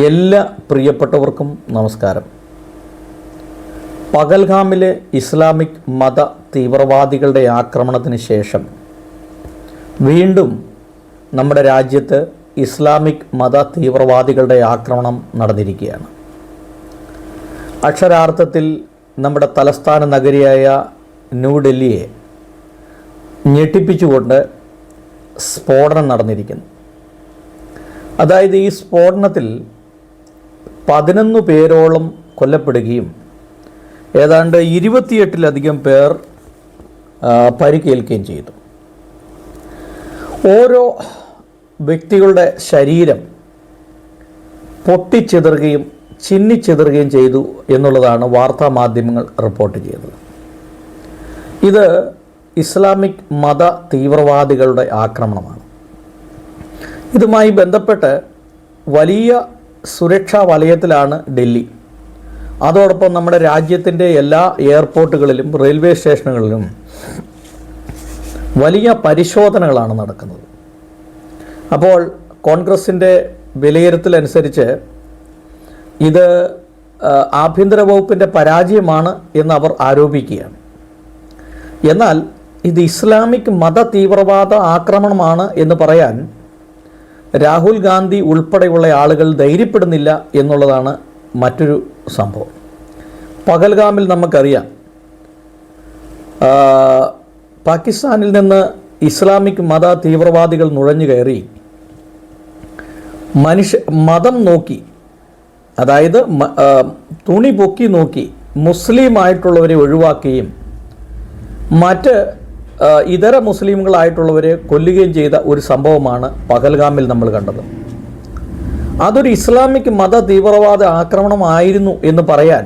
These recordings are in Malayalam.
എല്ലാ പ്രിയപ്പെട്ടവർക്കും നമസ്കാരം. പകൽഗാമിലെ ഇസ്ലാമിക് മത തീവ്രവാദികളുടെ ആക്രമണത്തിന് ശേഷം വീണ്ടും നമ്മുടെ രാജ്യത്ത് ഇസ്ലാമിക് മത തീവ്രവാദികളുടെ ആക്രമണം നടന്നിരിക്കുകയാണ്. അക്ഷരാർത്ഥത്തിൽ നമ്മുടെ തലസ്ഥാന നഗരിയായ ന്യൂഡൽഹിയെ ഞെട്ടിപ്പിച്ചുകൊണ്ട് സ്ഫോടനം നടന്നിരിക്കുന്നു. അതായത് ഈ സ്ഫോടനത്തിൽ പതിനൊന്ന് പേരോളം കൊല്ലപ്പെടുകയും ഏതാണ്ട് ഇരുപത്തിയെട്ടിലധികം പേർ പരിക്കേൽക്കുകയും ചെയ്തു. ഓരോ വ്യക്തികളുടെ ശരീരം പൊട്ടിച്ചിതറുകയും ചിന്നിച്ചിതറുകയും ചെയ്തു എന്നുള്ളതാണ് വാർത്താ മാധ്യമങ്ങൾ റിപ്പോർട്ട് ചെയ്തത്. ഇത് ഇസ്ലാമിക് മത തീവ്രവാദികളുടെ ആക്രമണമാണ്. ഇതുമായി ബന്ധപ്പെട്ട് വലിയ സുരക്ഷാ വലയത്തിലാണ് ഡൽഹി. അതോടൊപ്പം നമ്മുടെ രാജ്യത്തിന്റെ എല്ലാ എയർപോർട്ടുകളിലും റെയിൽവേ സ്റ്റേഷനുകളിലും വലിയ പരിശോധനകളാണ് നടക്കുന്നത്. അപ്പോൾ കോൺഗ്രസിന്റെ വിലയിരുത്തലനുസരിച്ച് ഇത് ആഭ്യന്തര വകുപ്പിന്റെ പരാജയമാണ് എന്ന് അവർ ആരോപിക്കുകയാണ്. എന്നാൽ ഇത് ഇസ്ലാമിക് മത തീവ്രവാദ ആക്രമണമാണ് എന്ന് പറയാൻ രാഹുൽ ഗാന്ധി ഉൾപ്പെടെയുള്ള ആളുകൾ ധൈര്യപ്പെടുന്നില്ല എന്നുള്ളതാണ് മറ്റൊരു സംഭവം. പകൽഗാമിൽ നമുക്കറിയാം പാകിസ്ഥാനിൽ നിന്ന് ഇസ്ലാമിക് മത തീവ്രവാദികൾ നുഴഞ്ഞു കയറി. മനുഷ്യ മതം നോക്കി അതായത് തുണി പൊക്കി നോക്കി മുസ്ലിമായിട്ടുള്ളവരെ ഒഴിവാക്കുകയും മറ്റ് ഇതര മുസ്ലിമുകളായിട്ടുള്ളവരെ കൊല്ലുകയും ചെയ്ത ഒരു സംഭവമാണ് പഹൽഗാമിൽ നമ്മൾ കണ്ടത്. അതൊരു ഇസ്ലാമിക് മത തീവ്രവാദ ആക്രമണമായിരുന്നു എന്ന് പറയാൻ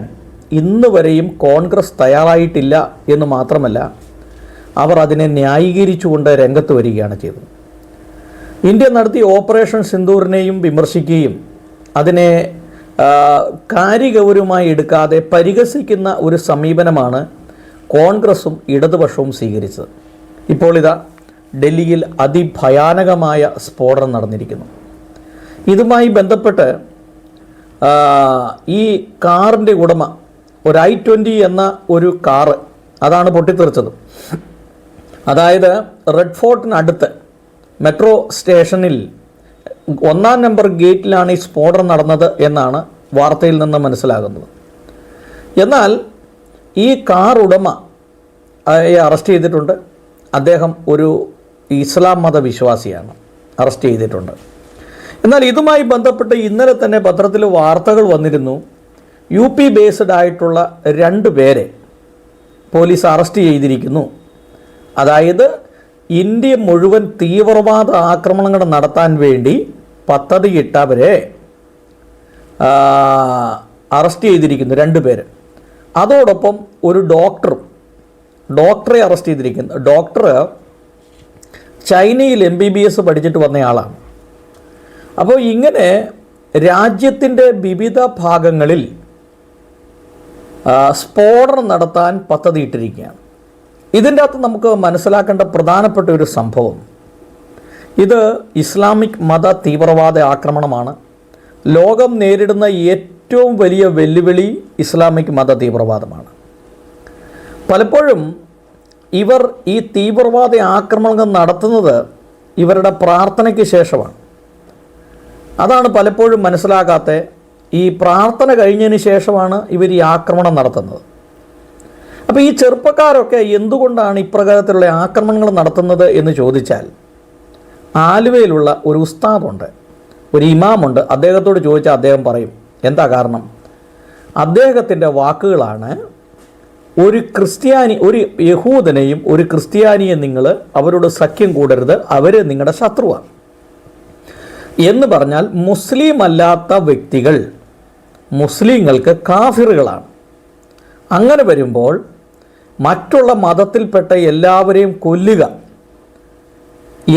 ഇന്ന് വരെയും കോൺഗ്രസ് തയ്യാറായിട്ടില്ല എന്ന് മാത്രമല്ല അവർ അതിനെ ന്യായീകരിച്ചുകൊണ്ട് രംഗത്ത് വരികയാണ് ചെയ്തത്. ഇന്ത്യ നടത്തിയ ഓപ്പറേഷൻ സിന്ദൂറിനെയും വിമർശിക്കുകയും അതിനെ കാര്യഗൗരവമായി എടുക്കാതെ പരിഹസിക്കുന്ന ഒരു സമീപനമാണ് കോൺഗ്രസും ഇടതുപക്ഷവും സ്വീകരിച്ചത്. ഇപ്പോൾ ഇതാ ഡൽഹിയിൽ അതിഭയാനകമായ സ്ഫോടനം നടന്നിരിക്കുന്നു. ഇതുമായി ബന്ധപ്പെട്ട് ഈ കാറിന്റെ ഉടമ ഒരു ഐ ട്വന്റി എന്ന ഒരു കാറ് അതാണ് പൊട്ടിത്തെറിച്ചത്. അതായത് റെഡ് ഫോർട്ടിനടുത്ത് മെട്രോ സ്റ്റേഷനിൽ ഒന്നാം നമ്പർ ഗേറ്റിലാണ് ഈ സ്ഫോടനം നടന്നത് എന്നാണ് വാർത്തയിൽ നിന്ന് മനസ്സിലാകുന്നത്. എന്നാൽ ഈ കാർ ഉടമ അറസ്റ്റ് ചെയ്തിട്ടുണ്ട്. അദ്ദേഹം ഒരു ഇസ്ലാം മത വിശ്വാസിയാണ് അറസ്റ്റ് ചെയ്തിട്ടുണ്ട്. എന്നാൽ ഇതുമായി ബന്ധപ്പെട്ട് ഇന്നലെ തന്നെ പത്രത്തിൽ വാർത്തകൾ വന്നിരുന്നു. യു പി ബേസ്ഡ് ആയിട്ടുള്ള രണ്ട് പേരെ പോലീസ് അറസ്റ്റ് ചെയ്തിരിക്കുന്നു. അതായത് ഇന്ത്യ മുഴുവൻ തീവ്രവാദ ആക്രമണങ്ങൾ നടത്താൻ വേണ്ടി പദ്ധതിയിട്ടവരെ അറസ്റ്റ് ചെയ്തിരിക്കുന്നു രണ്ട് പേര്. അതോടൊപ്പം ഒരു ഡോക്ടറും ഡോക്ടറെ അറസ്റ്റ് ചെയ്തിരിക്കുന്നത് ഡോക്ടർ ചൈനയിൽ എം ബി ബി എസ് പഠിച്ചിട്ട് വന്നയാളാണ് അപ്പോൾ ഇങ്ങനെ രാജ്യത്തിന്റെ വിവിധ ഭാഗങ്ങളിൽ സ്ഫോടനം നടത്താൻ പദ്ധതിയിട്ടിരിക്കുകയാണ്. ഇതിന്റെ അകത്ത് നമുക്ക് മനസ്സിലാക്കേണ്ട പ്രധാനപ്പെട്ട ഒരു സംഭവം. ഇത് ഇസ്ലാമിക് മത തീവ്രവാദ ആക്രമണമാണ്. ലോകം നേരിടുന്ന ഏറ്റവും വലിയ വെല്ലുവിളി ഇസ്ലാമിക് മത തീവ്രവാദമാണ്. പലപ്പോഴും ഇവർ ഈ തീവ്രവാദ ആക്രമണങ്ങൾ നടത്തുന്നത് ഇവരുടെ പ്രാർത്ഥനയ്ക്ക് ശേഷമാണ്. അതാണ് പലപ്പോഴും മനസ്സിലാകാത്ത ഈ പ്രാർത്ഥന കഴിഞ്ഞതിന് ശേഷമാണ് ഇവർ ഈ ആക്രമണം നടത്തുന്നത്. അപ്പോൾ ഈ ചെറുപ്പക്കാരൊക്കെ എന്തുകൊണ്ടാണ് ഇപ്രകാരത്തിലുള്ള ആക്രമണങ്ങൾ നടത്തുന്നത് എന്ന് ചോദിച്ചാൽ ആലുവയിലുള്ള ഒരു ഉസ്താദുണ്ട് ഒരു ഇമാമുണ്ട്. അദ്ദേഹത്തോട് ചോദിച്ചാൽ അദ്ദേഹം പറയും എന്താ കാരണം? അദ്ദേഹത്തിന്റെ വാക്കുകളാണ് ഒരു ക്രിസ്ത്യാനി ഒരു യഹൂദനെയും ഒരു ക്രിസ്ത്യാനിയെ നിങ്ങൾ അവരോട് സഖ്യം കൂടരുത് അവർ നിങ്ങളുടെ ശത്രുവാണ്. എന്ന് പറഞ്ഞാൽ മുസ്ലിം അല്ലാത്ത വ്യക്തികൾ മുസ്ലിങ്ങൾക്ക് കാഫിറുകളാണ്. അങ്ങനെ വരുമ്പോൾ മറ്റുള്ള മതത്തിൽപ്പെട്ട എല്ലാവരെയും കൊല്ലുക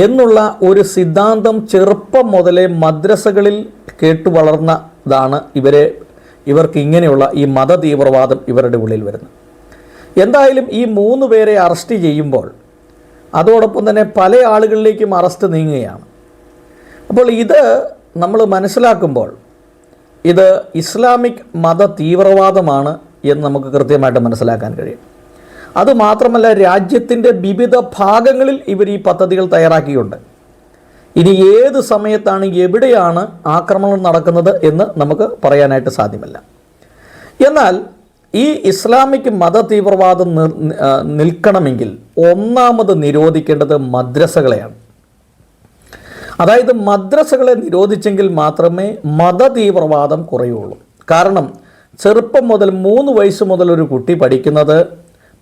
എന്നുള്ള ഒരു സിദ്ധാന്തം ചെറുപ്പം മുതലേ മദ്രസകളിൽ കേട്ടു വളർന്നതാണ് ഇവരെ ഇവർക്ക് ഇങ്ങനെയുള്ള ഈ മത തീവ്രവാദം ഇവരുടെ ഉള്ളിൽ വരുന്നത്. എന്തായാലും ഈ മൂന്ന് പേരെ അറസ്റ്റ് ചെയ്യുമ്പോൾ അതോടൊപ്പം തന്നെ പല ആളുകളിലേക്കും അറസ്റ്റ് നീങ്ങുകയാണ്. അപ്പോൾ ഇത് നമ്മൾ മനസ്സിലാക്കുമ്പോൾ ഇത് ഇസ്ലാമിക് മത തീവ്രവാദമാണ് എന്ന് നമുക്ക് കൃത്യമായിട്ട് മനസ്സിലാക്കാൻ കഴിയും. അതുമാത്രമല്ല രാജ്യത്തിന്റെ വിവിധ ഭാഗങ്ങളിൽ ഇവർ ഈ പദ്ധതികൾ തയ്യാറാക്കിയുണ്ട് ഇനി ഏത് സമയത്താണ് എവിടെയാണ് ആക്രമണം നടക്കുന്നത് എന്ന് നമുക്ക് പറയാനായിട്ട് സാധ്യമല്ല. എന്നാൽ ഈ ഇസ്ലാമിക് മത തീവ്രവാദം നിൽക്കണമെങ്കിൽ ഒന്നാമത് നിരോധിക്കേണ്ടത് മദ്രസകളെയാണ്. അതായത് മദ്രസകളെ നിരോധിച്ചെങ്കിൽ മാത്രമേ മത തീവ്രവാദം കുറയുള്ളൂ. കാരണം ചെറുപ്പം മുതൽ മൂന്ന് വയസ്സ് മുതൽ ഒരു കുട്ടി പഠിക്കുന്നത്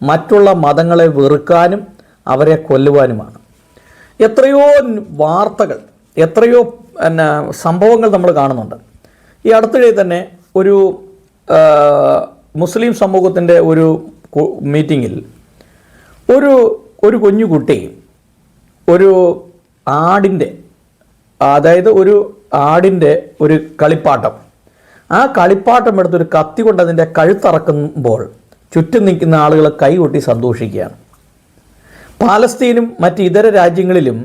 മറ്റുള്ള മതങ്ങളെ വെറുക്കാനും അവരെ കൊല്ലുവാനുമാണ്. എത്രയോ വാർത്തകൾ എത്രയോ പിന്നെ സംഭവങ്ങൾ നമ്മൾ കാണുന്നുണ്ട്. ഈ അടുത്തിടെ തന്നെ ഒരു മുസ്ലിം സമൂഹത്തിന്റെ ഒരു മീറ്റിങ്ങിൽ ഒരു ഒരു കുഞ്ഞുകുട്ടി ഒരു ആടിന്റെ അതായത് ഒരു ആടിന്റെ ഒരു കളിപ്പാട്ടം. ആ കളിപ്പാട്ടം എടുത്തൊരു കത്തി കൊണ്ട് അതിന്റെ കഴുത്തറക്കുമ്പോൾ ചുറ്റും നിൽക്കുന്ന ആളുകൾ കൈകൊട്ടി സന്തോഷിക്കുകയാണ്. പാലസ്തീനും മറ്റ് ഇതര രാജ്യങ്ങളിലും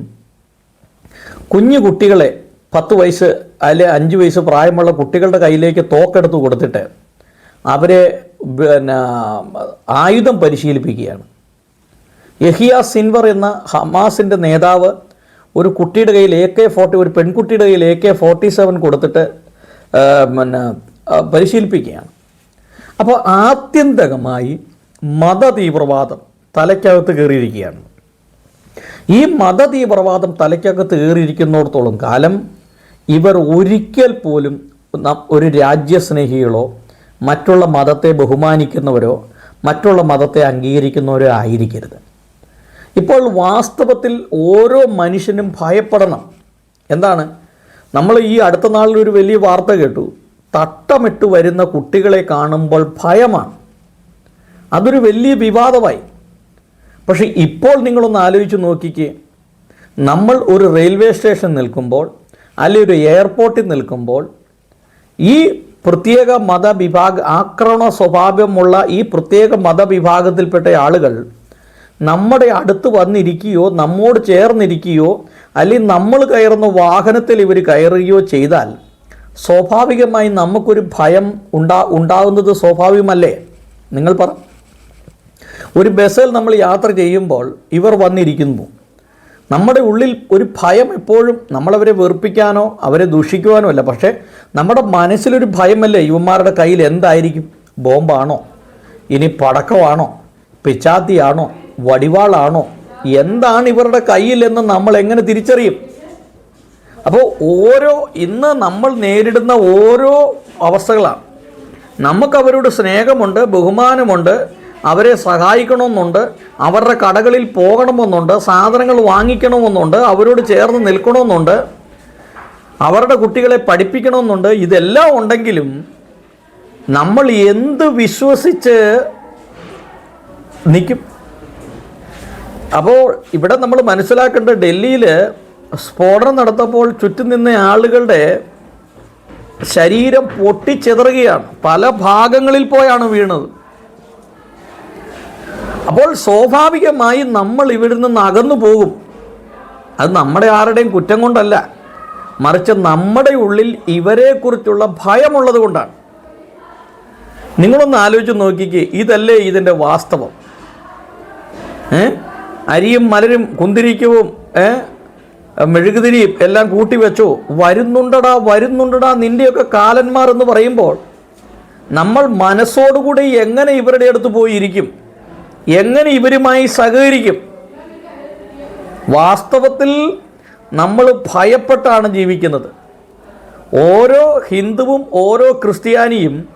കുഞ്ഞു കുട്ടികളെ പത്ത് വയസ്സ് അല്ലെ അഞ്ച് വയസ്സ് പ്രായമുള്ള കുട്ടികളുടെ കയ്യിലേക്ക് തോക്കെടുത്ത് കൊടുത്തിട്ട് അവരെ പിന്നെ ആയുധം പരിശീലിപ്പിക്കുകയാണ്. യഹിയ സിൻവർ എന്ന ഹമാസിന്റെ നേതാവ് ഒരു കുട്ടിയുടെ കയ്യിൽ എ കെ ഫോർട്ടി ഒരു പെൺകുട്ടിയുടെ കയ്യിൽ എ കെ ഫോർട്ടി സെവൻ കൊടുത്തിട്ട് പിന്നെ പരിശീലിപ്പിക്കുകയാണ്. അപ്പോൾ ആത്യന്തികമായി മത തീവ്രവാദം തലയ്ക്കകത്ത് കയറിയിരിക്കുകയാണ്. ഈ മത തീവ്രവാദം തലയ്ക്കകത്ത് കയറിയിരിക്കുന്നിടത്തോളം കാലം ഇവർ ഒരിക്കൽ പോലും ഒരു രാജ്യസ്നേഹികളോ മറ്റുള്ള മതത്തെ ബഹുമാനിക്കുന്നവരോ മറ്റുള്ള മതത്തെ അംഗീകരിക്കുന്നവരോ ആയിരിക്കരുത്. ഇപ്പോൾ വാസ്തവത്തിൽ ഓരോ മനുഷ്യനും ഭയപ്പെടണം. എന്താണ്? നമ്മൾ ഈ അടുത്ത നാളിൽ ഒരു വലിയ വാർത്ത കേട്ടു. തട്ടമിട്ട് വരുന്ന കുട്ടികളെ കാണുമ്പോൾ ഭയമാണ്. അതൊരു വലിയ വിവാദമായി. പക്ഷേ ഇപ്പോൾ നിങ്ങളൊന്ന് ആലോചിച്ച് നോക്കിക്കേ. നമ്മൾ ഒരു റെയിൽവേ സ്റ്റേഷൻ നിൽക്കുമ്പോൾ അല്ലെങ്കിൽ ഒരു എയർപോർട്ടിൽ നിൽക്കുമ്പോൾ ഈ പ്രത്യേക മതവിഭാഗ ആക്രമണ സ്വഭാവമുള്ള ഈ പ്രത്യേക മതവിഭാഗത്തിൽപ്പെട്ട ആളുകൾ നമ്മുടെ അടുത്ത് വന്നിരിക്കുകയോ നമ്മോട് ചേർന്നിരിക്കുകയോ അല്ലെങ്കിൽ നമ്മൾ കയറുന്ന വാഹനത്തിൽ ഇവർ കയറുകയോ ചെയ്താൽ സ്വാഭാവികമായി നമുക്കൊരു ഭയം ഉണ്ടാ ഉണ്ടാകുന്നത് സ്വാഭാവികമല്ലേ? നിങ്ങൾ പറ. ഒരു ബസ്സിൽ നമ്മൾ യാത്ര ചെയ്യുമ്പോൾ ഇവർ വന്നിരിക്കുന്നു. നമ്മുടെ ഉള്ളിൽ ഒരു ഭയം എപ്പോഴും നമ്മളവരെ വെറുപ്പിക്കാനോ അവരെ ദൂഷിക്കുവാനോ അല്ല. പക്ഷേ നമ്മുടെ മനസ്സിലൊരു ഭയമല്ലേ യുവന്മാരുടെ കയ്യിൽ എന്തായിരിക്കും? ബോംബാണോ? ഇനി പടക്കമാണോ? പിച്ചാത്തിയാണോ? വടിവാളാണോ? എന്താണ് ഇവരുടെ കയ്യിലെന്ന് നമ്മൾ എങ്ങനെ തിരിച്ചറിയും? അപ്പോൾ ഓരോ ഇന്ന് നമ്മൾ നേരിടുന്ന ഓരോ അവസ്ഥകളാണ്. നമുക്കവരോട് സ്നേഹമുണ്ട് ബഹുമാനമുണ്ട് അവരെ സഹായിക്കണമെന്നുണ്ട് അവരുടെ കടകളിൽ പോകണമെന്നുണ്ട് സാധനങ്ങൾ വാങ്ങിക്കണമെന്നുണ്ട് അവരോട് ചേർന്ന് നിൽക്കണമെന്നുണ്ട് അവരുടെ കുട്ടികളെ പഠിപ്പിക്കണമെന്നുണ്ട്. ഇതെല്ലാം ഉണ്ടെങ്കിലും നമ്മൾ എന്ത് വിശ്വസിച്ച് നിൽക്കും? അപ്പോൾ ഇവിടെ നമ്മൾ മനസ്സിലാക്കേണ്ട ഡൽഹിയിൽ സ്ഫോടനം നടത്തപ്പോൾ ചുറ്റും നിന്ന ആളുകളുടെ ശരീരം പൊട്ടിച്ചെതറുകയാണ്. പല ഭാഗങ്ങളിൽ പോയാണ് വീണത്. അപ്പോൾ സ്വാഭാവികമായി നമ്മൾ ഇവിടെ നിന്ന് അകന്നു പോകും. അത് നമ്മുടെ ആരുടെയും കുറ്റം കൊണ്ടല്ല. മറിച്ച് നമ്മുടെ ഉള്ളിൽ ഇവരെക്കുറിച്ചുള്ള ഭയമുള്ളത് കൊണ്ടാണ്. നിങ്ങളൊന്ന് ആലോചിച്ച് നോക്കിക്ക് ഇതല്ലേ ഇതിന്റെ വാസ്തവം? ഏ? അരിയും മലരും കുന്തിരിക്കവും ഏ? മെഴുകുതിരിയും എല്ലാം കൂട്ടി വെച്ചു? വരുന്നുണ്ടടാ വരുന്നുണ്ടടാ നിന്റെയൊക്കെ കാലന്മാർ എന്ന് പറയുമ്പോൾ നമ്മൾ മനസ്സോടുകൂടി എങ്ങനെ ഇവരുടെ അടുത്ത് പോയിരിക്കും? എങ്ങനെ ഇവരുമായി സഹകരിക്കും? വാസ്തവത്തിൽ നമ്മൾ ഭയപ്പെട്ടാണ് ജീവിക്കുന്നത്. ഓരോ ഹിന്ദുവും ഓരോ ക്രിസ്ത്യാനിയും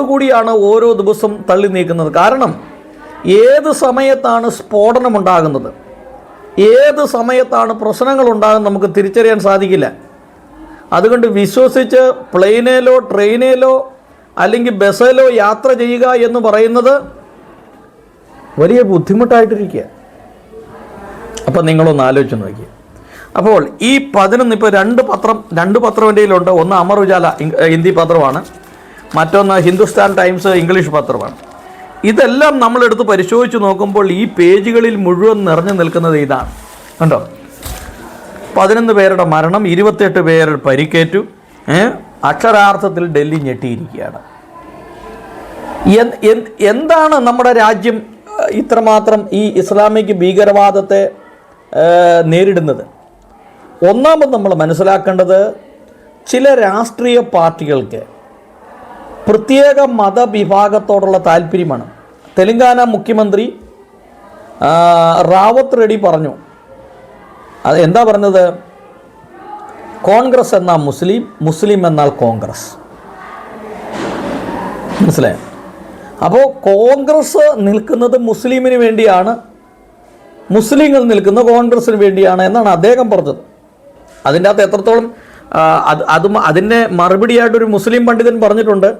കൂടിയാണ് ഓരോ ദിവസം തള്ളി നീക്കുന്നത്. കാരണം ഏത് സമയത്താണ് സ്ഫോടനമുണ്ടാകുന്നത്? ഏത് സമയത്താണ് പ്രശ്നങ്ങൾ ഉണ്ടാകുന്നത് നമുക്ക് തിരിച്ചറിയാൻ സാധിക്കില്ല. അതുകൊണ്ട് വിശ്വസിച്ച് പ്ലെയിനിലോ ട്രെയിനിലോ അല്ലെങ്കിൽ ബസ്സിലോ യാത്ര ചെയ്യുക എന്ന് പറയുന്നത് വലിയ ബുദ്ധിമുട്ടായിട്ടിരിക്കുക. അപ്പം നിങ്ങളൊന്ന് ആലോചിച്ച് നോക്കിയേ. അപ്പോൾ ഈ പതിനൊന്ന് ഇപ്പോൾ രണ്ട് പത്രം രണ്ട് പത്രം എന്റെ കയ്യിലുണ്ട്. ഒന്ന് അമർ ഉജാല ഹിന്ദി പത്രമാണ്. മറ്റൊന്ന് ഹിന്ദുസ്ഥാൻ ടൈംസ് ഇംഗ്ലീഷ് പത്രമാണ്. ഇതെല്ലാം നമ്മളെടുത്ത് പരിശോധിച്ച് നോക്കുമ്പോൾ ഈ പേജുകളിൽ മുഴുവൻ നിറഞ്ഞു നിൽക്കുന്നത് ഇതാണ്. കണ്ടോ? പതിനൊന്ന് പേരുടെ മരണം ഇരുപത്തെട്ട് പേർ പരിക്കേറ്റു അക്ഷരാർത്ഥത്തിൽ ഡൽഹി ഞെട്ടിയിരിക്കുകയാണ്. എന്താണ് നമ്മുടെ രാജ്യം ഇത്രമാത്രം ഈ ഇസ്ലാമിക് ഭീകരവാദത്തെ നേരിടുന്നത്. ഒന്നാമത് നമ്മൾ മനസ്സിലാക്കേണ്ടത് ചില രാഷ്ട്രീയ പാർട്ടികൾക്ക് പ്രത്യേക മതവിഭാഗത്തോടുള്ള താല്പര്യമാണ്. തെലങ്കാന മുഖ്യമന്ത്രി റാവത്ത് റെഡ്ഡി പറഞ്ഞു. അത് എന്താ പറഞ്ഞത്? കോൺഗ്രസ് എന്നാൽ മുസ്ലിം മുസ്ലിം എന്നാൽ കോൺഗ്രസ്. മനസ്സിലായോ? അപ്പോൾ കോൺഗ്രസ് നിൽക്കുന്നത് മുസ്ലിമിന് വേണ്ടിയാണ് മുസ്ലിങ്ങൾ നിൽക്കുന്ന കോൺഗ്രസിന് വേണ്ടിയാണ് എന്നാണ് അദ്ദേഹം പറഞ്ഞത്. അതിന്റെ അകത്ത് എത്രത്തോളം അത് അത് അതും അതിന്റെ മറുപടിയായിട്ടൊരു മുസ്ലിം പണ്ഡിതൻ പറഞ്ഞിട്ടുണ്ട്.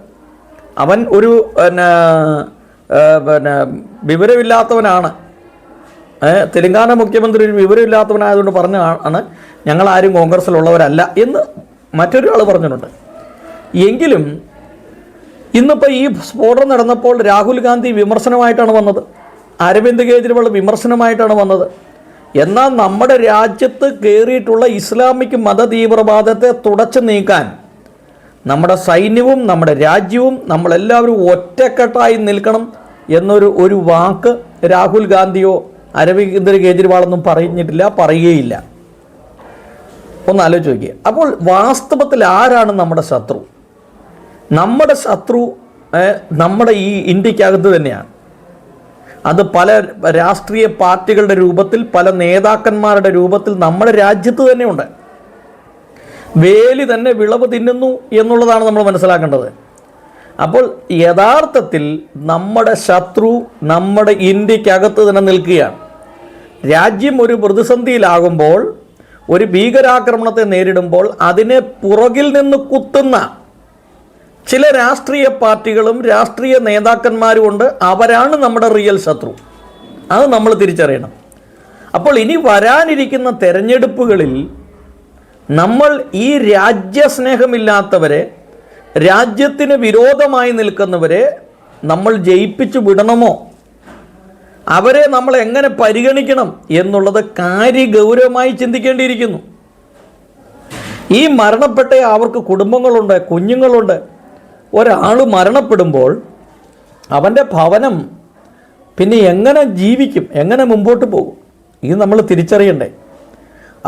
അവൻ ഒരു പിന്നെ പിന്നെ വിവരമില്ലാത്തവനാണ്. തെലങ്കാന മുഖ്യമന്ത്രി ഒരു വിവരമില്ലാത്തവനായതുകൊണ്ട് പറഞ്ഞ ആണ് ഞങ്ങൾ ആരും കോൺഗ്രസ്സിലുള്ളവരല്ല എന്ന് മറ്റൊരാൾ പറഞ്ഞിട്ടുണ്ട്. എങ്കിലും ഇന്നിപ്പോൾ ഈ സ്ഫോടനം നടന്നപ്പോൾ രാഹുൽ ഗാന്ധി വിമർശനമായിട്ടാണ് വന്നത്. അരവിന്ദ് കെജ്രിവാൾ വിമർശനമായിട്ടാണ് വന്നത്. എന്നാൽ നമ്മുടെ രാജ്യത്ത് കയറിയിട്ടുള്ള ഇസ്ലാമിക് മതതീവ്രവാദത്തെ തുടച്ചു നീക്കാൻ നമ്മുടെ സൈന്യവും നമ്മുടെ രാജ്യവും നമ്മളെല്ലാവരും ഒറ്റക്കെട്ടായി നിൽക്കണം എന്നൊരു ഒരു വാക്ക് രാഹുൽ ഗാന്ധിയോ അരവിന്ദ് കേജ്രിവാളൊന്നും പറഞ്ഞിട്ടില്ല പറയുകയില്ല. ഒന്ന് ആലോചിച്ച് നോക്കിയേ. അപ്പോൾ വാസ്തവത്തിൽ ആരാണ് നമ്മുടെ ശത്രു? നമ്മുടെ ശത്രു നമ്മുടെ ഈ ഇന്ത്യക്കകത്ത് തന്നെയാണ്. അത് പല രാഷ്ട്രീയ പാർട്ടികളുടെ രൂപത്തിൽ പല നേതാക്കന്മാരുടെ രൂപത്തിൽ നമ്മുടെ രാജ്യത്ത് തന്നെയുണ്ട് വേലി തന്നെ വിളവ് തിന്നുന്നു എന്നുള്ളതാണ് നമ്മൾ മനസ്സിലാക്കേണ്ടത്. അപ്പോൾ യഥാർത്ഥത്തിൽ നമ്മുടെ ശത്രു നമ്മുടെ ഇന്ത്യക്കകത്ത് തന്നെ നിൽക്കുകയാണ്. രാജ്യം ഒരു പ്രതിസന്ധിയിലാകുമ്പോൾ ഒരു ഭീകരാക്രമണത്തെ നേരിടുമ്പോൾ അതിനെ പുറകിൽ നിന്ന് കുത്തുന്ന ചില രാഷ്ട്രീയ പാർട്ടികളും രാഷ്ട്രീയ നേതാക്കന്മാരും ഉണ്ട് അവരാണ് നമ്മുടെ റിയൽ ശത്രു. അത് നമ്മൾ തിരിച്ചറിയണം. അപ്പോൾ ഇനി വരാനിരിക്കുന്ന തെരഞ്ഞെടുപ്പുകളിൽ നമ്മൾ ഈ രാജ്യസ്നേഹമില്ലാത്തവരെ രാജ്യത്തിന് വിരോധമായി നിൽക്കുന്നവരെ നമ്മൾ ജയിപ്പിച്ചു വിടണമോ? അവരെ നമ്മൾ എങ്ങനെ പരിഗണിക്കണം എന്നുള്ളത് കാര്യഗൗരവമായി ചിന്തിക്കേണ്ടിയിരിക്കുന്നു. ഈ മരണപ്പെട്ട അവർക്ക് കുടുംബങ്ങളുണ്ട് കുഞ്ഞുങ്ങളുണ്ട്. ഒരാൾ മരണപ്പെടുമ്പോൾ അവന്റെ ഭവനം പിന്നെ എങ്ങനെ ജീവിക്കും എങ്ങനെ മുമ്പോട്ട് പോകും ഇത് നമ്മൾ തിരിച്ചറിയണ്ടേ.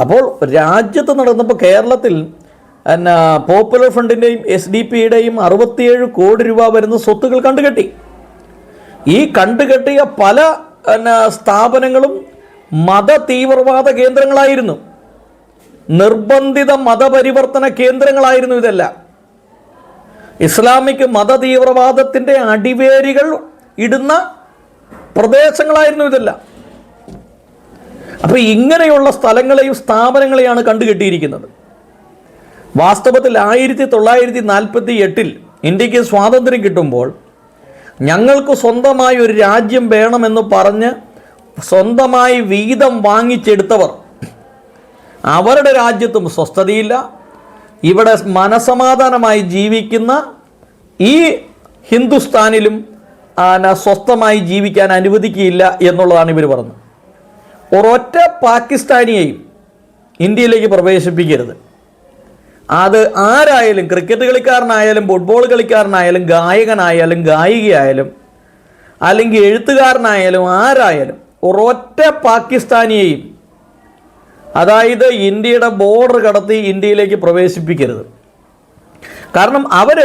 അപ്പോൾ രാജ്യത്ത് നടന്നപ്പോൾ കേരളത്തിൽ എന്നാ പോപ്പുലർ ഫണ്ടിന്റെയും എസ് ഡി പിയുടെയും അറുപത്തിയേഴ് കോടി രൂപ വരുന്ന സ്വത്തുകൾ കണ്ടുകെട്ടി. ഈ കണ്ടുകെട്ടിയ പല എന്നാ, സ്ഥാപനങ്ങളും മത തീവ്രവാദ കേന്ദ്രങ്ങളായിരുന്നു. നിർബന്ധിത മതപരിവർത്തന കേന്ദ്രങ്ങളായിരുന്നു ഇതെല്ലാം. ഇസ്ലാമിക് മത തീവ്രവാദത്തിന്റെ അടിവേരുകൾ ഇടുന്ന പ്രദേശങ്ങളായിരുന്നു ഇതെല്ലാം. അപ്പോൾ ഇങ്ങനെയുള്ള സ്ഥലങ്ങളെയും സ്ഥാപനങ്ങളെയാണ് കണ്ടുകെട്ടിയിരിക്കുന്നത്. വാസ്തവത്തിൽ ആയിരത്തി തൊള്ളായിരത്തി നാൽപ്പത്തി എട്ടിൽ ഇന്ത്യയ്ക്ക് സ്വാതന്ത്ര്യം കിട്ടുമ്പോൾ ഞങ്ങൾക്ക് സ്വന്തമായി ഒരു രാജ്യം വേണമെന്ന് പറഞ്ഞ് സ്വന്തമായി വീതം വാങ്ങിച്ചെടുത്തവർ അവരുടെ രാജ്യത്തും സ്വസ്ഥതയില്ല. ഇവിടെ മനസമാധാനമായി ജീവിക്കുന്ന ഈ ഹിന്ദുസ്ഥാനിലും ആന സ്വസ്ഥമായി ജീവിക്കാൻ അനുവദിക്കുകയില്ല എന്നുള്ളതാണ് ഇവർ പറഞ്ഞത്. ഒരൊറ്റ പാകിസ്ഥാനിയെയും ഇന്ത്യയിലേക്ക് പ്രവേശിപ്പിക്കരുത്. അത് ആരായാലും ക്രിക്കറ്റ് കളിക്കാരനായാലും ഫുട്ബോൾ കളിക്കാരനായാലും ഗായകനായാലും ഗായികയായാലും അല്ലെങ്കിൽ എഴുത്തുകാരനായാലും ആരായാലും ഒരൊറ്റ പാകിസ്ഥാനിയെയും അതായത് ഇന്ത്യയുടെ ബോർഡർ കടത്തി ഇന്ത്യയിലേക്ക് പ്രവേശിപ്പിക്കരുത്. കാരണം അവർ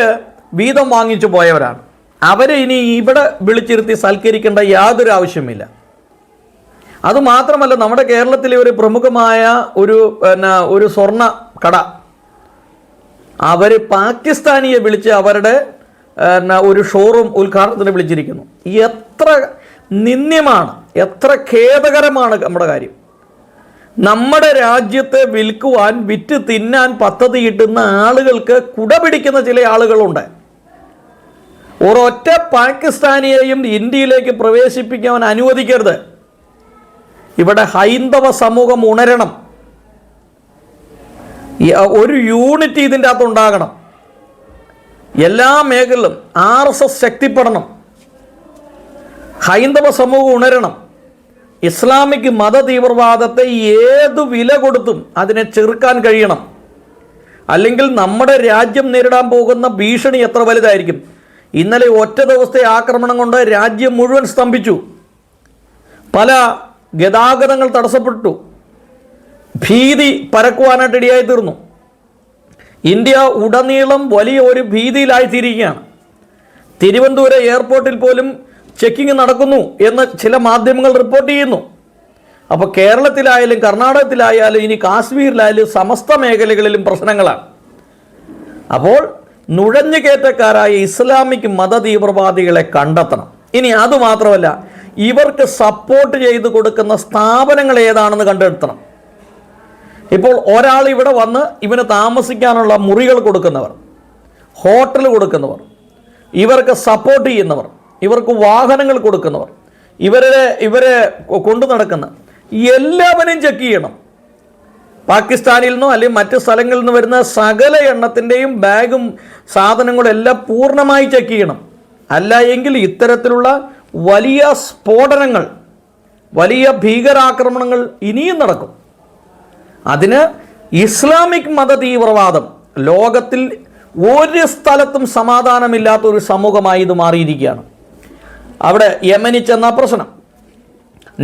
വീതം വാങ്ങിച്ചു പോയവരാണ്. അവരെ ഇനി ഇവിടെ വിളിച്ചിരുത്തി സൽക്കരിക്കേണ്ട യാതൊരു ആവശ്യമില്ല അതുമാത്രമല്ല നമ്മുടെ കേരളത്തിലെ ഒരു പ്രമുഖമായ ഒരു പിന്നെ ഒരു സ്വർണ കട. അവർ പാകിസ്ഥാനിയെ വിളിച്ച് അവരുടെ ഒരു ഷോറൂം ഉദ്ഘാടനത്തിന് വിളിച്ചിരിക്കുന്നു. എത്ര നിന്ദ്യമാണ് എത്ര ഖേദകരമാണ് നമ്മുടെ കാര്യം. നമ്മുടെ രാജ്യത്തെ വിൽക്കുവാൻ വിറ്റ് തിന്നാൻ പദ്ധതിയിട്ടുന്ന ആളുകൾക്ക് കുട പിടിക്കുന്ന ചില ആളുകളുണ്ട്. ഒരൊറ്റ പാകിസ്ഥാനിയെയും ഇന്ത്യയിലേക്ക് പ്രവേശിപ്പിക്കാൻ അനുവദിക്കരുത്. ഇവിടെ ഹൈന്ദവ സമൂഹം ഉണരണം. ഒരു യൂണിറ്റി ഇതിന്റെ അകത്ത് ഉണ്ടാകണം. എല്ലാ മേഖലയിലും ആർ എസ് എസ് ശക്തിപ്പെടണം. ഹൈന്ദവ സമൂഹം ഉണരണം. ഇസ്ലാമിക് മത തീവ്രവാദത്തെ ഏതു വില കൊടുത്തും അതിനെ ചെറുക്കാൻ കഴിയണം. അല്ലെങ്കിൽ നമ്മുടെ രാജ്യം നേരിടാൻ പോകുന്ന ഭീഷണി എത്ര വലുതായിരിക്കും. ഇന്നലെ ഒറ്റ ദിവസത്തെ ആക്രമണം കൊണ്ട് രാജ്യം മുഴുവൻ സ്തംഭിച്ചു. പല ഗതാഗതങ്ങൾ തടസ്സപ്പെട്ടു. ഭീതി പരക്കുവാനായിട്ട് ഇടയായി തീർന്നു. ഇന്ത്യ ഉടനീളം വലിയ ഒരു ഭീതിയിലായിത്തീരുകയാണ് തിരുവനന്തപുരം എയർപോർട്ടിൽ പോലും ചെക്കിംഗ് നടക്കുന്നു എന്ന് ചില മാധ്യമങ്ങൾ റിപ്പോർട്ട് ചെയ്യുന്നു. അപ്പോൾ കേരളത്തിലായാലും കർണാടകത്തിലായാലും ഇനി കാശ്മീരിലായാലും സമസ്ത മേഖലകളിലും പ്രശ്നങ്ങളാണ്. അപ്പോൾ നുഴഞ്ഞു കയറ്റക്കാരായ ഇസ്ലാമിക് മത തീവ്രവാദികളെ കണ്ടെത്തണം. ഇനി അതുമാത്രമല്ല ഇവർക്ക് സപ്പോർട്ട് ചെയ്തു കൊടുക്കുന്ന സ്ഥാപനങ്ങൾ ഏതാണെന്ന് കണ്ടെത്തണം. ഇപ്പോൾ ഒരാൾ ഇവിടെ വന്ന് ഇവന് താമസിക്കാനുള്ള മുറികൾ കൊടുക്കുന്നവർ ഹോട്ടൽ കൊടുക്കുന്നവർ ഇവർക്ക് സപ്പോർട്ട് ചെയ്യുന്നവർ ഇവർക്ക് വാഹനങ്ങൾ കൊടുക്കുന്നവർ ഇവരെ ഇവരെ കൊണ്ടു നടക്കുന്ന എല്ലാവരെയും ചെക്ക് ചെയ്യണം. പാകിസ്ഥാനിൽ നിന്നോ അല്ലെങ്കിൽ മറ്റ് സ്ഥലങ്ങളിൽ നിന്ന് വരുന്ന സകല എണ്ണത്തിന്റെയും ബാഗും സാധനങ്ങളും എല്ലാം പൂർണമായി ചെക്ക് ചെയ്യണം. അല്ല എങ്കിൽ ഇത്തരത്തിലുള്ള വലിയ സ്ഫോടനങ്ങൾ വലിയ ഭീകരാക്രമണങ്ങൾ ഇനിയും നടക്കും. അതിന് ഇസ്ലാമിക് മത തീവ്രവാദം ലോകത്തിൽ ഒരു സ്ഥലത്തും സമാധാനമില്ലാത്ത ഒരു സമൂഹമായി ഇത് മാറിയിരിക്കുകയാണ്. അവിടെ യമനിൽ ചെന്ന പ്രശ്നം.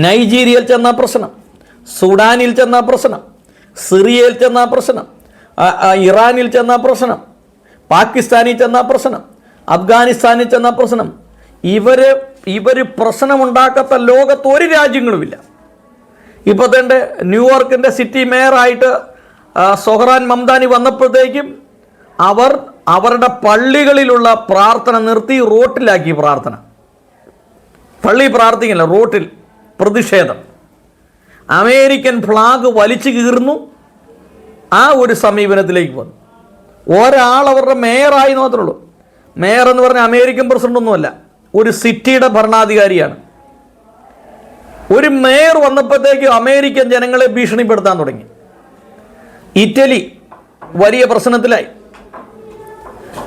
നൈജീരിയയിൽ ചെന്ന പ്രശ്നം. സുഡാനിൽ ചെന്ന പ്രശ്നം. സിറിയയിൽ ചെന്ന പ്രശ്നം. ഇറാനിൽ ചെന്ന പ്രശ്നം. പാകിസ്ഥാനിൽ ചെന്ന പ്രശ്നം. അഫ്ഗാനിസ്ഥാനിൽ ചെന്ന പ്രശ്നം. ഇവർ ഇവർ പ്രശ്നമുണ്ടാക്കാത്ത ലോകത്ത് ഒരു രാജ്യങ്ങളുമില്ല. ഇപ്പോൾ തന്നെ ന്യൂയോർക്കിന്റെ സിറ്റി മേയറായിട്ട് സൊഹറാൻ മംദാനി വന്നപ്പോഴത്തേക്കും അവർ അവരുടെ പള്ളികളിലുള്ള പ്രാർത്ഥന നിർത്തി റോട്ടിലാക്കി പ്രാർത്ഥന. പള്ളി പ്രാർത്ഥിക്കില്ല റോട്ടിൽ പ്രതിഷേധം. അമേരിക്കൻ ഫ്ലാഗ് വലിച്ചു കീറുന്നു. ആ ഒരു സമീപനത്തിലേക്ക് വന്നു. ഒരാൾ അവരുടെ മേയറായി മാത്രമേ ഉള്ളൂ. മേയർ എന്ന് പറഞ്ഞാൽ അമേരിക്കൻ പ്രസിഡന്റ് ഒന്നുമല്ല ഒരു സിറ്റിയുടെ ഭരണാധികാരിയാണ്. ഒരു മേയർ വന്നപ്പോഴത്തേക്കും അമേരിക്കൻ ജനങ്ങളെ ഭീഷണിപ്പെടുത്താൻ തുടങ്ങി. ഇറ്റലി വലിയ പ്രശ്നത്തിലായി.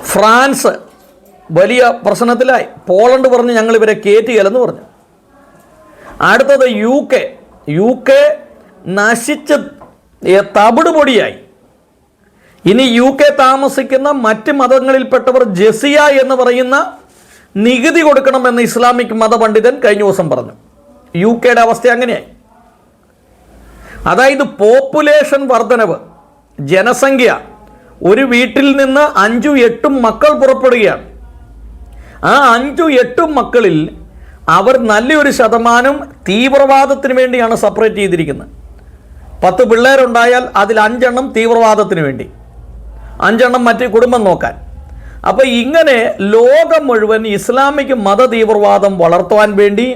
ഫ്രാൻസ് വലിയ പ്രശ്നത്തിലായി. പോളണ്ട് പറഞ്ഞ് ഞങ്ങൾ ഇവരെ കയറ്റുകയല്ലെന്ന് പറഞ്ഞു. അടുത്തത് യു കെ. യു കെ നശിച്ച് തവിടുപൊടിയായി. തവിട് പൊടിയായി ഇനി യു കെ താമസിക്കുന്ന മറ്റ് മതങ്ങളിൽപ്പെട്ടവർ ജസിയ എന്ന് പറയുന്ന നികുതി കൊടുക്കണമെന്ന് ഇസ്ലാമിക് മതപണ്ഡിതൻ കഴിഞ്ഞ ദിവസം പറഞ്ഞു. യു കെയുടെ അവസ്ഥ അങ്ങനെയായി. അതായത് പോപ്പുലേഷൻ വർധനവ് ജനസംഖ്യ ഒരു വീട്ടിൽ നിന്ന് അഞ്ചും എട്ടും മക്കൾ പുറപ്പെടുകയാണ്. ആ അഞ്ചും എട്ടും മക്കളിൽ അവർ നല്ലൊരു ശതമാനം തീവ്രവാദത്തിന് വേണ്ടിയാണ് സെപ്പറേറ്റ് ചെയ്തിരിക്കുന്നത്. പത്ത് പിള്ളേരുണ്ടായാൽ അതിൽ അഞ്ചെണ്ണം തീവ്രവാദത്തിന് വേണ്ടി. അഞ്ചെണ്ണം മറ്റേ കുടുംബം നോക്കാൻ. അപ്പോൾ ഇങ്ങനെ ലോകം മുഴുവൻ ഇസ്ലാമിക് മത തീവ്രവാദം വളർത്തുവാൻ വേണ്ടി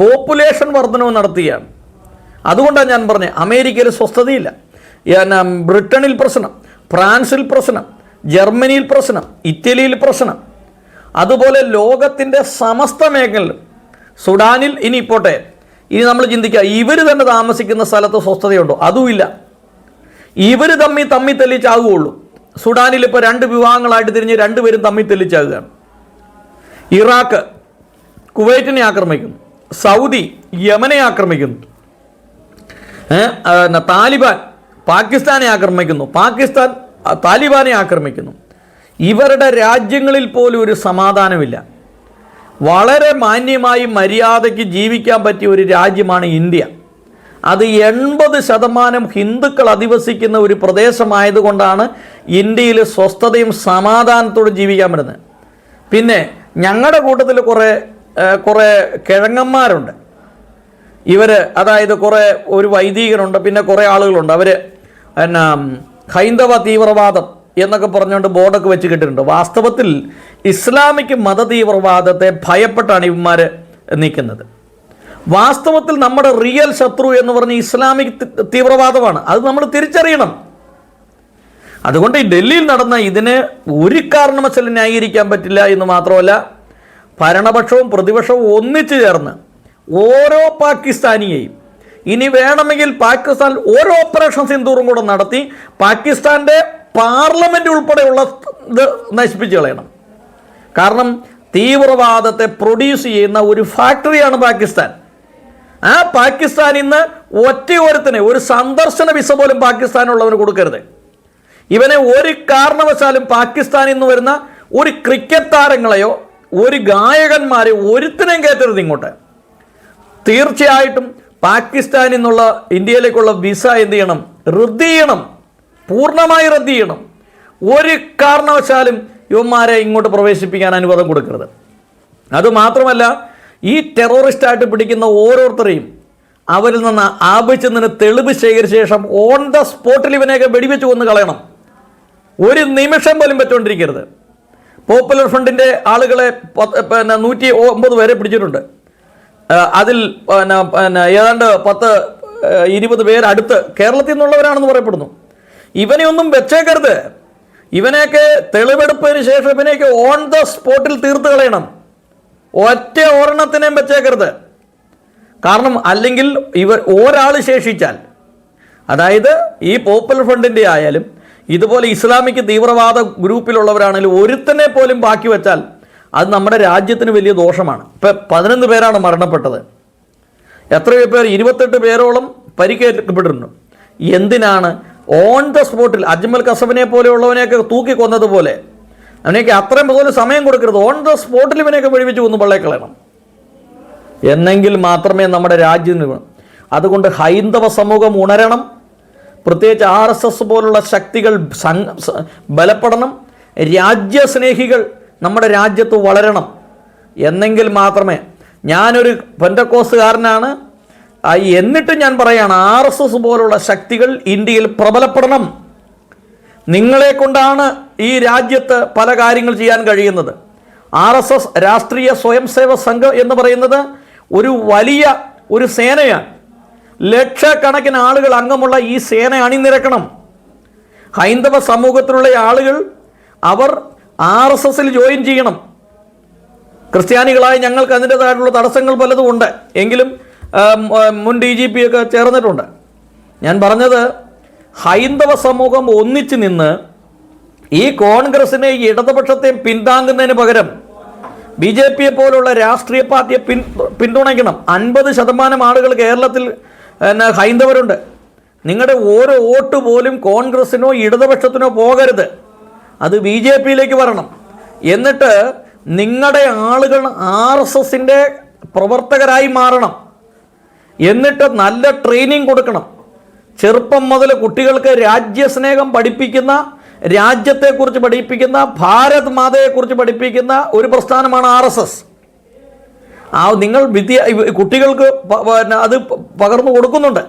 പോപ്പുലേഷൻ വർധനവ് നടത്തുകയാണ് അതുകൊണ്ടാണ് ഞാൻ പറഞ്ഞത് അമേരിക്കയിൽ സ്വസ്ഥതയില്ല. ബ്രിട്ടനിൽ പ്രശ്നം ഫ്രാൻസിൽ പ്രശ്നം ജർമ്മനിയിൽ പ്രശ്നം ഇറ്റലിയിൽ പ്രശ്നം അതുപോലെ ലോകത്തിന്റെ സമസ്ത മേഖലയിലും സുഡാനിൽ ഇനി ഇപ്പോട്ടെ ഇനി നമ്മൾ ചിന്തിക്കുക ഇവർ തന്നെ താമസിക്കുന്ന സ്ഥലത്ത് സ്വസ്ഥതയുണ്ടോ? അതുമില്ല. ഇവർ തമ്മി തമ്മിൽ തെല്ലിച്ചാകുകയുള്ളൂ സുഡാനിൽ ഇപ്പോൾ രണ്ട് വിഭാഗങ്ങളായിട്ട് തിരിഞ്ഞ് രണ്ടുപേരും തമ്മിൽ തെല്ലിച്ചാകുകയാണ് ഇറാഖ് കുവൈറ്റിനെ ആക്രമിക്കുന്നു. സൗദി യമനെ ആക്രമിക്കുന്നു. താലിബാൻ പാകിസ്ഥാനെ ആക്രമിക്കുന്നു. പാകിസ്ഥാൻ താലിബാനെ ആക്രമിക്കുന്നു. ഇവരുടെ രാജ്യങ്ങളിൽ പോലും ഒരു സമാധാനമില്ല. വളരെ മാന്യമായി മര്യാദയ്ക്ക് ജീവിക്കാൻ പറ്റിയ ഒരു രാജ്യമാണ് ഇന്ത്യ. അത് എൺപത് ശതമാനം ഹിന്ദുക്കൾ അധിവസിക്കുന്ന ഒരു പ്രദേശമായതുകൊണ്ടാണ് ഇന്ത്യയിൽ സ്വസ്ഥതയും സമാധാനത്തോടും ജീവിക്കാൻ പറ്റുന്നത്. പിന്നെ ഞങ്ങളുടെ കൂട്ടത്തിൽ കുറേ കുറേ കിഴങ്ങന്മാരുണ്ട്. ഇവർ അതായത് കുറേ ഒരു വൈദികനുണ്ട് പിന്നെ കുറേ ആളുകളുണ്ട്. അവർ എന്നാ ഹൈന്ദവ തീവ്രവാദം എന്നൊക്കെ പറഞ്ഞുകൊണ്ട് ബോർഡൊക്കെ വെച്ച് കിട്ടിയിട്ടുണ്ട് വാസ്തവത്തിൽ ഇസ്ലാമിക് മതതീവ്രവാദത്തെ ഭയപ്പെട്ടാണ് ഇവന്മാർ നീക്കുന്നത്. വാസ്തവത്തിൽ നമ്മുടെ റിയൽ ശത്രു എന്ന് പറഞ്ഞ ഇസ്ലാമിക് തീവ്രവാദമാണ്. അത് നമ്മൾ തിരിച്ചറിയണം. അതുകൊണ്ട് ഈ ഡൽഹിയിൽ നടന്ന ഇതിന് ഒരു കാരണവശാലും ന്യായീകരിക്കാൻ പറ്റില്ല എന്ന് മാത്രമല്ല ഭരണപക്ഷവും പ്രതിപക്ഷവും ഒന്നിച്ചു ചേർന്ന് ഓരോ പാകിസ്ഥാനിയെയും ഇനി വേണമെങ്കിൽ പാകിസ്ഥാൻ ഓരോ ഓപ്പറേഷൻ സിന്ദൂറും കൂടെ നടത്തി പാകിസ്ഥാന്റെ പാർലമെന്റ് ഉൾപ്പെടെയുള്ള ഇത് നശിപ്പിച്ച് കളയണം. കാരണം തീവ്രവാദത്തെ പ്രൊഡ്യൂസ് ചെയ്യുന്ന ഒരു ഫാക്ടറിയാണ് പാകിസ്ഥാൻ. ആ പാകിസ്ഥാൻ ഇന്ന് ഒറ്റ ഒരുത്തിന് ഒരു സന്ദർശന വിസ പോലും പാകിസ്ഥാനുള്ളവന് കൊടുക്കരുത്. ഇവനെ ഒരു കാരണവശാലും പാകിസ്ഥാനിൽ നിന്ന് വരുന്ന ഒരു ക്രിക്കറ്റ് താരങ്ങളെയോ ഒരു ഗായകന്മാരെ ഒരുത്തിനെയും കയറ്റരുത് ഇങ്ങോട്ട്. തീർച്ചയായിട്ടും പാകിസ്ഥാനിൽ നിന്നുള്ള ഇന്ത്യയിലേക്കുള്ള വിസ എന്ത് ചെയ്യണം? റദ്ദ് ചെയ്യണം. പൂർണമായി റദ്ദ് ചെയ്യണം. ഒരു കാരണവശാലും യുവന്മാരെ ഇങ്ങോട്ട് പ്രവേശിപ്പിക്കാൻ അനുവാദം കൊടുക്കരുത്. അതുമാത്രമല്ല ഈ ടെററിസ്റ്റായിട്ട് പിടിക്കുന്ന ഓരോരുത്തരെയും അവരിൽ നിന്ന് ആപിച്ചതിന് തെളിവ് ശേഖരിച്ച ശേഷം ഓൺ ദ സ്പോട്ടിൽ ഇവനെയൊക്കെ വെടിവെച്ച് കൊന്ന് കളയണം. ഒരു നിമിഷം പോലും പറ്റുകൊണ്ടിരിക്കരുത് പോപ്പുലർ ഫ്രണ്ടിന്റെ ആളുകളെ പിന്നെ നൂറ്റി ഒമ്പത് പേരെ പിടിച്ചിട്ടുണ്ട്. അതിൽ പിന്നെ പിന്നെ ഏതാണ്ട് പത്ത് ഇരുപത് പേരടുത്ത് കേരളത്തിൽ നിന്നുള്ളവരാണെന്ന് പറയപ്പെടുന്നു. ഇവനെ ഒന്നും വെച്ചേക്കരുത്. ഇവനെയൊക്കെ തെളിവെടുപ്പതിന് ശേഷം ഇവനെയൊക്കെ ഓൺ ദ സ്പോട്ടിൽ തീർത്ത് കളയണം. ഒറ്റ ഒരെണ്ണത്തിനെയും വെച്ചേക്കരുത്. കാരണം അല്ലെങ്കിൽ ഇവർ ഒരാൾ ശേഷിച്ചാൽ. അതായത് ഈ പോപ്പുലർ ഫ്രണ്ടിന്റെ ആയാലും ഇതുപോലെ ഇസ്ലാമിക് തീവ്രവാദ ഗ്രൂപ്പിലുള്ളവരാണെങ്കിലും ഒരുത്തനെ പോലും ബാക്കി വെച്ചാൽ അത് നമ്മുടെ രാജ്യത്തിന് വലിയ ദോഷമാണ്. ഇപ്പം പതിനൊന്ന് പേരാണ് മരണപ്പെട്ടത്. എത്രയോ പേർ ഇരുപത്തെട്ട് പേരോളം പരിക്കേൽക്കപ്പെട്ടിട്ടുണ്ട്. എന്തിനാണ് ഓൺ ദ സ്പോട്ടിൽ അജ്മൽ കസബിനെ പോലെയുള്ളവനെയൊക്കെ തൂക്കി കൊന്നതുപോലെ. അവനെയൊക്കെ അത്രയും പോലും സമയം കൊടുക്കരുത്. ഓൺ ദ സ്പോട്ടിൽ ഇവനെയൊക്കെ വെടിവെച്ച് കൊന്നു പള്ളേക്കളയണം. എന്നെങ്കിൽ മാത്രമേ നമ്മുടെ രാജ്യം. അതുകൊണ്ട് ഹൈന്ദവ സമൂഹം ഉണരണം. പ്രത്യേകിച്ച് ആർ എസ് എസ് പോലുള്ള ശക്തികൾ ബലപ്പെടണം. രാജ്യസ്നേഹികൾ നമ്മുടെ രാജ്യത്ത് വളരണം. എന്നെങ്കിൽ മാത്രമേ ഞാനൊരു പെന്റക്കോസുകാരനാണ് ആ, എന്നിട്ട് ഞാൻ പറയാണ് ആർ എസ് എസ് പോലുള്ള ശക്തികൾ ഇന്ത്യയിൽ പ്രബലപ്പെടണം. നിങ്ങളെ കൊണ്ടാണ് ഈ രാജ്യത്ത് പല കാര്യങ്ങൾ ചെയ്യാൻ കഴിയുന്നത്. ആർ എസ് എസ് രാഷ്ട്രീയ സ്വയം സേവ സംഘം എന്ന് പറയുന്നത് ഒരു വലിയ ഒരു സേനയാണ്. ലക്ഷക്കണക്കിന് ആളുകൾ അംഗമുള്ള ഈ സേന അണിനിരക്കണം. ഹൈന്ദവ സമൂഹത്തിലുള്ള ആളുകൾ അവർ ആർ എസ് എസിൽ ജോയിൻ ചെയ്യണം. ക്രിസ്ത്യാനികളായ ഞങ്ങൾക്ക് അതിന്റെതായിട്ടുള്ള തടസ്സങ്ങൾ പലതും ഉണ്ട്. എങ്കിലും മുൻ ഡി ജി പി ഒക്കെ ചേർന്നിട്ടുണ്ട്. ഞാൻ പറഞ്ഞത് ഹൈന്ദവ സമൂഹം ഒന്നിച്ചു നിന്ന് ഈ കോൺഗ്രസിനെ ഇടതുപക്ഷത്തെ പിന്താങ്ങുന്നതിന് പകരം ബി ജെ പിയെ പോലുള്ള രാഷ്ട്രീയ പാർട്ടിയെ പിൻ പിന്തുണയ്ക്കണം. അൻപത് ശതമാനം ആളുകൾ കേരളത്തിൽ ഹൈന്ദവരുണ്ട്. നിങ്ങളുടെ ഓരോ വോട്ട് പോലും കോൺഗ്രസിനോ ഇടതുപക്ഷത്തിനോ പോകരുത്. അത് ബി ജെ പിയിലേക്ക് വരണം. എന്നിട്ട് നിങ്ങളുടെ ആളുകൾ ആർ എസ് എസിന്റെ പ്രവർത്തകരായി മാറണം. എന്നിട്ട് നല്ല ട്രെയിനിങ് കൊടുക്കണം. ചെറുപ്പം മുതൽ കുട്ടികൾക്ക് രാജ്യസ്നേഹം പഠിപ്പിക്കുന്ന രാജ്യത്തെക്കുറിച്ച് പഠിപ്പിക്കുന്ന ഭാരത് മാതയെക്കുറിച്ച് പഠിപ്പിക്കുന്ന ഒരു പ്രസ്ഥാനമാണ് ആർ എസ് എസ്. ആ നിങ്ങൾ വിദ്യ കുട്ടികൾക്ക് അത് പകർന്നു കൊടുക്കുന്നുണ്ട്.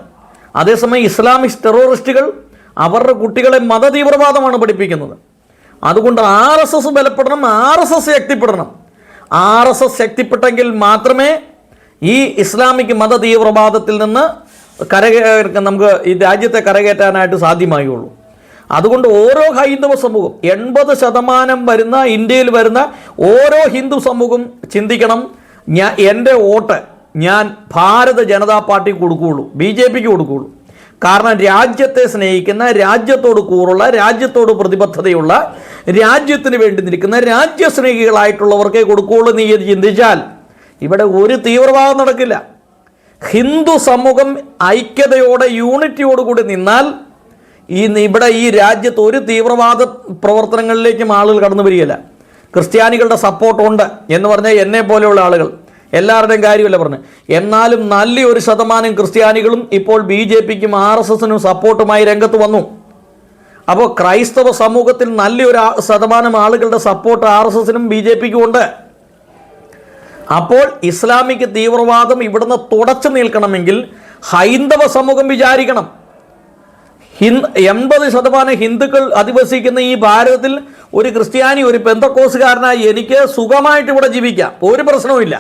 അതേസമയം ഇസ്ലാമിക് ടെററിസ്റ്റുകൾ അവരുടെ കുട്ടികളെ മതതീവ്രവാദമാണ് പഠിപ്പിക്കുന്നത്. അതുകൊണ്ട് ആർ എസ് എസ് ബലപ്പെടണം ആർ എസ് എസ് ശക്തിപ്പെടണം. ആർ എസ് എസ് ശക്തിപ്പെട്ടെങ്കിൽ മാത്രമേ ഈ ഇസ്ലാമിക് മത തീവ്രവാദത്തിൽ നിന്ന് കരകേ നമുക്ക് ഈ രാജ്യത്തെ കരകയറ്റാനായിട്ട് സാധ്യമായുള്ളൂ. അതുകൊണ്ട് ഓരോ ഹൈന്ദവ സമൂഹം എൺപത് ശതമാനം വരുന്ന ഇന്ത്യയിൽ വരുന്ന ഓരോ ഹിന്ദു സമൂഹം ചിന്തിക്കണം ഞാൻ എന്റെ വോട്ട് ഞാൻ ഭാരത ജനതാ പാർട്ടിക്ക് കൊടുക്കുകയുള്ളൂ ബി ജെ പിക്ക് കൊടുക്കുകയുള്ളൂ. കാരണം രാജ്യത്തെ സ്നേഹിക്കുന്ന രാജ്യത്തോട് കൂറുള്ള രാജ്യത്തോട് പ്രതിബദ്ധതയുള്ള രാജ്യത്തിന് വേണ്ടി നിൽക്കുന്ന രാജ്യസ്നേഹികളായിട്ടുള്ളവർക്കേ കൊടുക്കുകയുള്ളൂ നീ ചിന്തിച്ചാൽ ഇവിടെ ഒരു തീവ്രവാദം നടക്കില്ല. ഹിന്ദു സമൂഹം ഐക്യതയോടെ യൂണിറ്റിയോടുകൂടി നിന്നാൽ ഈ ഇവിടെ ഈ രാജ്യത്ത് ഒരു തീവ്രവാദ പ്രവർത്തനങ്ങളിലേക്കും ആളുകൾ കടന്നു വരികയില്ല. ക്രിസ്ത്യാനികളുടെ സപ്പോർട്ടുണ്ട് എന്ന് പറഞ്ഞാൽ എന്നെ പോലെയുള്ള ആളുകൾ എല്ലാവരുടെയും കാര്യമല്ല പറഞ്ഞു. എന്നാലും നല്ലൊരു ശതമാനം ക്രിസ്ത്യാനികളും ഇപ്പോൾ ബി ജെ പിക്കും ആർ എസ് എസിനും സപ്പോർട്ടുമായി രംഗത്ത് വന്നു. അപ്പോൾ ക്രൈസ്തവ സമൂഹത്തിൽ നല്ലൊരു ശതമാനം ആളുകളുടെ സപ്പോർട്ട് ആർ എസ് എസിനും ബി ജെ പിക്കും ഉണ്ട്. അപ്പോൾ ഇസ്ലാമിക് തീവ്രവാദം ഇവിടുന്ന് തുടച്ചു നിൽക്കണമെങ്കിൽ ഹൈന്ദവ സമൂഹം വിചാരിക്കണം. ഹിന്ദ് എൺപത് ശതമാനം ഹിന്ദുക്കൾ അധിവസിക്കുന്ന ഈ ഭാരതത്തിൽ ഒരു ക്രിസ്ത്യാനി ഒരു പെന്തക്കോസുകാരനായി എനിക്ക് സുഖമായിട്ട് ഇവിടെ ജീവിക്കാം. ഒരു പ്രശ്നവുമില്ല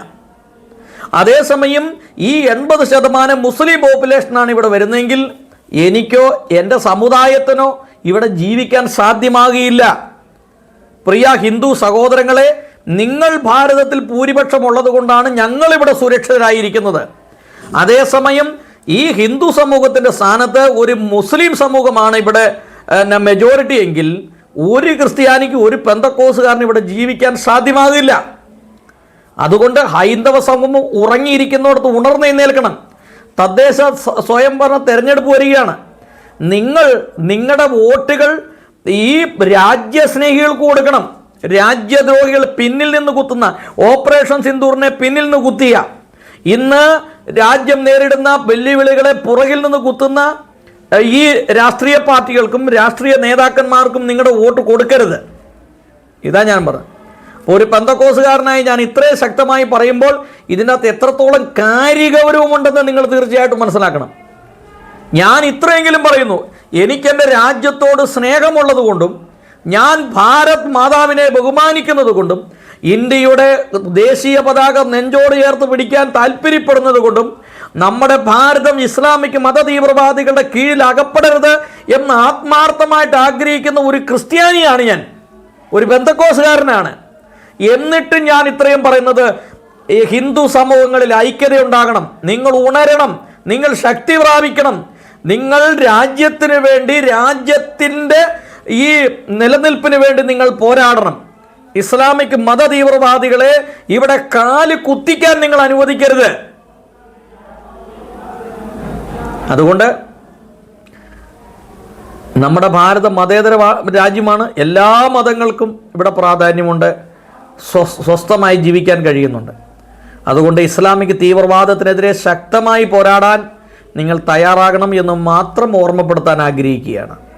അതേസമയം ഈ എൺപത് ശതമാനം മുസ്ലിം പോപ്പുലേഷനാണ് ഇവിടെ വരുന്നതെങ്കിൽ എനിക്കോ എന്റെ സമുദായത്തിനോ ഇവിടെ ജീവിക്കാൻ സാധ്യമാകുകയില്ല. പ്രിയ ഹിന്ദു സഹോദരങ്ങളെ നിങ്ങൾ ഭാരതത്തിൽ ഭൂരിപക്ഷമുള്ളത് കൊണ്ടാണ് ഞങ്ങളിവിടെ സുരക്ഷിതരായിരിക്കുന്നത്. അതേസമയം ഈ ഹിന്ദു സമൂഹത്തിന്റെ സ്ഥാനത്ത് ഒരു മുസ്ലിം സമൂഹമാണ് ഇവിടെ മെജോറിറ്റി എങ്കിൽ ഒരു ക്രിസ്ത്യാനിക്ക് ഒരു പെന്തക്കോസുകാരന് ഇവിടെ ജീവിക്കാൻ സാധ്യമാകില്ല. അതുകൊണ്ട് ഹൈന്ദവ സമൂഹം ഉറങ്ങിയിരിക്കുന്നിടത്ത് ഉണർന്നെഴുന്നേൽക്കണം തദ്ദേശ സ്വ- സ്വയംഭരണ തെരഞ്ഞെടുപ്പ് വരികയാണ്. നിങ്ങൾ നിങ്ങളുടെ വോട്ടുകൾ ഈ രാജ്യസ്നേഹികൾക്ക് കൊടുക്കണം. രാജ്യദ്രോഹികൾ പിന്നിൽ നിന്ന് കുത്തുന്ന ഓപ്പറേഷൻ സിന്ദൂറിനെ പിന്നിൽ നിന്ന് കുത്തിയ. ഇന്ന് രാജ്യം നേരിടുന്ന വെല്ലുവിളികളെ പുറകിൽ നിന്ന് കുത്തുന്ന ഈ രാഷ്ട്രീയ പാർട്ടികൾക്കും രാഷ്ട്രീയ നേതാക്കന്മാർക്കും നിങ്ങളുടെ വോട്ട് കൊടുക്കരുത്. ഇതാ ഞാൻ പറഞ്ഞത്. അപ്പോൾ ഒരു പന്തക്കോസുകാരനായി ഞാൻ ഇത്രയും ശക്തമായി പറയുമ്പോൾ ഇതിനകത്ത് എത്രത്തോളം കാര്യഗൗരവമുണ്ടെന്ന് നിങ്ങൾ തീർച്ചയായിട്ടും മനസ്സിലാക്കണം. ഞാൻ ഇത്രയെങ്കിലും പറയുന്നു എനിക്കെന്റെ രാജ്യത്തോട് സ്നേഹമുള്ളത് കൊണ്ടും ഞാൻ ഭാരത് മാതാവിനെ ബഹുമാനിക്കുന്നത് കൊണ്ടും ഇന്ത്യയുടെ ദേശീയ പതാക നെഞ്ചോട് ചേർത്ത് പിടിക്കാൻ താല്പര്യപ്പെടുന്നത് കൊണ്ടും നമ്മുടെ ഭാരതം ഇസ്ലാമിക് മതതീവ്രവാദികളുടെ കീഴിൽ അകപ്പെടരുത് എന്ന് ആത്മാർത്ഥമായിട്ട് ആഗ്രഹിക്കുന്ന ഒരു ക്രിസ്ത്യാനിയാണ് ഞാൻ. ഒരു ബന്ധക്കോസുകാരനാണ് എന്നിട്ടും ഞാൻ ഇത്രയും പറയുന്നത് ഈ ഹിന്ദു സമൂഹങ്ങളിൽ ഐക്യത ഉണ്ടാകണം നിങ്ങൾ ഉണരണം. നിങ്ങൾ ശക്തി പ്രാപിക്കണം. നിങ്ങൾ രാജ്യത്തിന് വേണ്ടി രാജ്യത്തിന്റെ ഈ നിലനിൽപ്പിന് വേണ്ടി നിങ്ങൾ പോരാടണം. ഇസ്ലാമിക് മത തീവ്രവാദികളെ ഇവിടെ കാൽ കുത്തിക്കാൻ നിങ്ങൾ അനുവദിക്കരുത്. അതുകൊണ്ട് നമ്മുടെ ഭാരത മതേതര രാജ്യമാണ്. എല്ലാ മതങ്ങൾക്കും ഇവിടെ പ്രാധാന്യമുണ്ട്. സ്വസ്ഥമായി ജീവിക്കാൻ കഴിയുന്നുണ്ട്. അതുകൊണ്ട് ഇസ്ലാമിക് തീവ്രവാദത്തിനെതിരെ ശക്തമായി പോരാടാൻ നിങ്ങൾ തയ്യാറാകണം എന്ന് മാത്രം ഓർമ്മപ്പെടുത്താൻ ആഗ്രഹിക്കുകയാണ്.